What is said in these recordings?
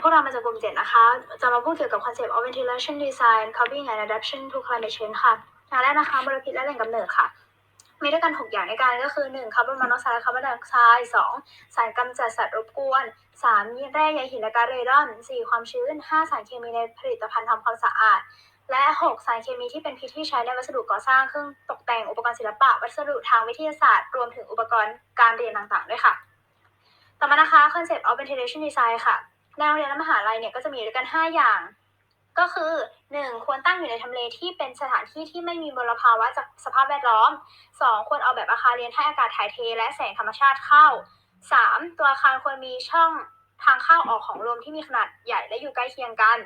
พวกเรามาจากกลุ่มเจ็ดนะคะ จะมาพูดเกี่ยวกับคอนเซปต์ of ventilation design coping and adaptation to climate change ค่ะอย่างแรกนะคะมลพิษและแหล่งกำเนิดค่ะ มีด้วยกันหกอย่างในการก็คือหนึ่งคาร์บอนมอนอกไซด์และคาร์บอนไดออกไซด์สองสารกำจัดสัตว์รบกวนสามแร่ใยหินและกาเรดอนสี่ความชื้นห้าสารเคมีในผลิตภัณฑ์ทำความสะอาด และหกสารเคมีที่เป็นพิษที่ใช้ในวัสดุก่อสร้างเครื่องตกแต่งอุปกรณ์ศิลปะ วัสดุทางวิทยาศาสตร์ รวมถึงอุปกรณ์การเรียนต่างๆด้วยค่ะ ต่อมานะคะ concept of ventilation design ค่ะ ในโรงเรียนและมหาลัยเนี่ยก็จะมีด้วยกัน 5 อย่าง ก็คือ 1. ควรตั้งอยู่ในทำเลที่เป็นสถานที่ที่ไม่มีมลภาวะจากสภาพแวดล้อม 2. ควรออกแบบอาคารเรียนให้อากาศถ่ายเทและแสงธรรมชาติเข้า 3. ตัวอาคารควรมีช่องทางเข้าออกของลมที่มีขนาดใหญ่และอยู่ใกล้เคียงกัน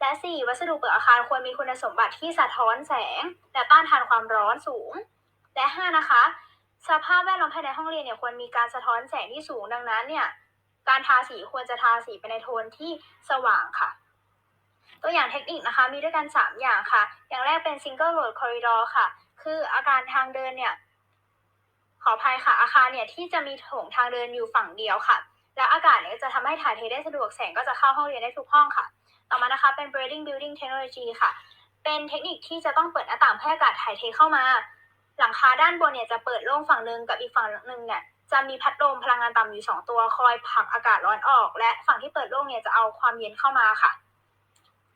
และ 4. วัสดุเปลือกอาคารควรมีคุณสมบัติที่สะท้อนแสง และต้านทานความร้อนสูง และ 5 นะคะ สภาพแวดล้อมภายในห้องเรียนเนี่ยควรมีการสะท้อนแสงที่สูงดังนั้นเนี่ย การทาสีควรจะทาสีไปในโทนที่สว่างค่ะ ตัวอย่างเทคนิคนะคะมีด้วยกัน 3 อย่างค่ะ อย่างแรกเป็น single road corridor ค่ะ คืออาการทางเดินเนี่ยขออภัยค่ะอาคารเนี่ยที่จะมีโถงทางเดินอยู่ฝั่งเดียวค่ะ และอากาศเนี่ยจะทำให้ถ่ายเทได้สะดวกแสงก็จะเข้าห้องเรียนได้ทุกห้องค่ะ ต่อมานะคะเป็น braiding building technology ค่ะ เป็นเทคนิคที่จะต้องเปิดหน้าต่างให้อากาศถ่ายเทเข้ามา หลังคาด้านบนเนี่ยจะเปิดโล่งฝั่งหนึ่งกับอีกฝั่งหนึ่งเนี่ย จะมีพัดลมพลังงานต่ำอยู่ 2 ตัวคอยผลักอากาศร้อนออก และฝั่งที่เปิดโล่งเนี่ยจะเอาความเย็นเข้ามาค่ะ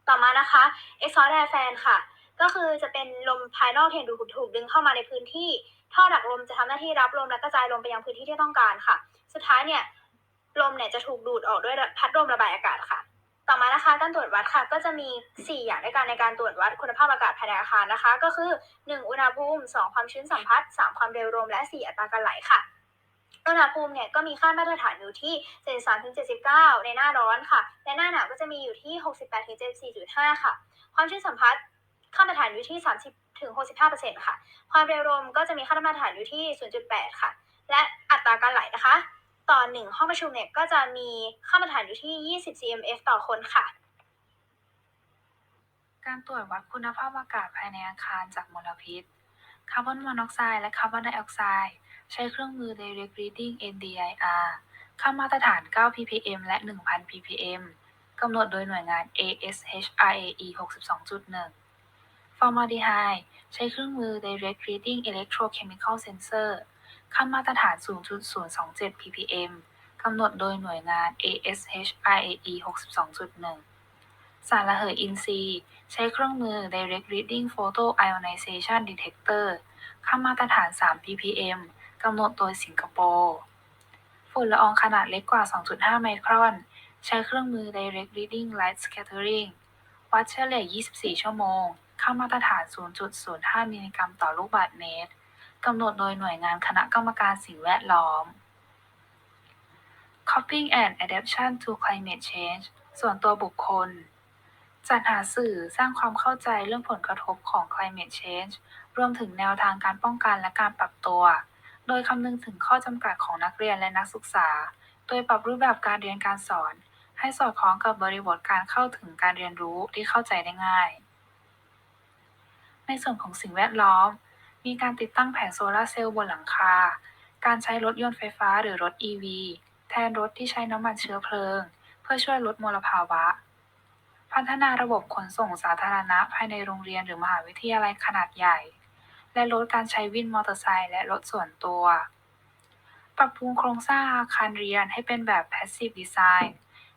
ต่อมานะคะ exhaust air fan ค่ะ ก็คือจะเป็นลมภายนอกเที่ถูถูกดึงเข้ามาในพื้นที่ ท่อดักลมจะทำหน้าที่รับลมและกระจายลมไปยังพื้นที่ที่ต้องการค่ะ สุดท้ายเนี่ยลมเนี่ยจะถูกดูดออกด้วยพัดลมระบายอากาศค่ะต่อมานะคะการตรวจวัดค่ะก็จะมี 4 อย่างในการในการตรวจวัดคุณภาพอากาศภายในอาคารนะคะ ก็คือ 1 อุณหภูมิ 2 ความชื้นสัมผัส 3 ความเร็วลมและ 4 อัตราการไหลค่ะ อุณหภูมิเนี่ยก็มีค่ามาตรฐานอยู่ที่73-79 ในหน้าร้อนค่ะ และหน้าหนาวก็จะมีอยู่ที่ 68-74.5 ค่ะ ความชื้นสัมผัสค่ามาตรฐานอยู่ที่ 30-65%ค่ะ ความเร็วลมก็จะมีค่ามาตรฐานอยู่ที่ 0.8 ค่ะ และอัตราการไหลนะคะ ต่อหนึ่งห้องประชุมเนี่ยก็จะมีค่ามาตรฐานอยู่ที่ 20 cmf ต่อคนค่ะ การตรวจวัดคุณภาพอากาศภายในอาคารจากมลพิษ คาร์บอนมอนอกไซด์และคาร์บอนไดออกไซด์ใช้เครื่องมือ Direct Reading NDIR ค่ามาตรฐาน 9 ppm และ 1,000 ppm กำหนดโดยหน่วยงาน ASHRAE 62.1 Formaldehyde ใช้เครื่องมือ Direct Reading Electrochemical Sensor ค่ามาตรฐาน 0.027 ppm กำหนดโดยหน่วยงาน ASHRAE 62.1 สารระเหยอินทรีย์ ใช้เครื่องมือ Direct Reading Photo Ionization Detector ค่ามาตรฐาน 3 ppm กำหนดโดยสิงคโปร์ฝุ่นละอองขนาดเล็กกว่า 2.5 ไมครอน ใช้เครื่องมือ Direct Reading Light Scattering วัดเฉลี่ย 24 ชั่วโมง ค่ามาตรฐาน 0.05 มิลลิกรัมต่อลูกบาศก์เมตร กำหนดโดยหน่วยงานคณะกรรมการสิ่งแวดล้อม Coping and Adaptation to Climate Change ส่วนตัวบุคคล จัดหาสื่อสร้างความเข้าใจเรื่องผลกระทบของ climate change รวมถึงแนวทางการป้องกันและการปรับตัว โดยคำนึงถึงข้อจำกัดของนักเรียนและนักศึกษา โดยปรับรูปแบบการเรียนการสอน ให้สอดคล้องกับบริบทการเข้าถึงการเรียนรู้ที่เข้าใจได้ง่าย ในส่วนของสิ่งแวดล้อม มีการติดตั้งแผงโซลาร์เซลล์บนหลังคา การใช้รถยนต์ไฟฟ้าหรือรถ EV แทนรถที่ใช้น้ำมันเชื้อเพลิง เพื่อช่วยลดมลภาวะ พัฒนาระบบขนส่งสาธารณะภายในโรงเรียนหรือมหาวิทยาลัยขนาดใหญ่ และลดการใช้วินมอเตอร์ไซค์และรถส่วนตัว ปรับปรุงโครงสร้างอาคารเรียนให้เป็นแบบ Passive Design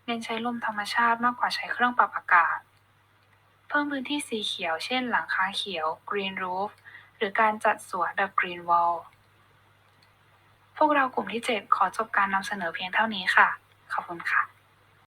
เน้นใช้ลมธรรมชาติมากกว่าใช้เครื่องปรับอากาศ เพิ่มพื้นที่สีเขียว เช่น หลังคาเขียว Green Roof หรือการจัดสวนแบบ Green Wall พวกเรากลุ่มที่ 7 ขอจบการนำเสนอเพียงเท่านี้ค่ะ ขอบคุณค่ะ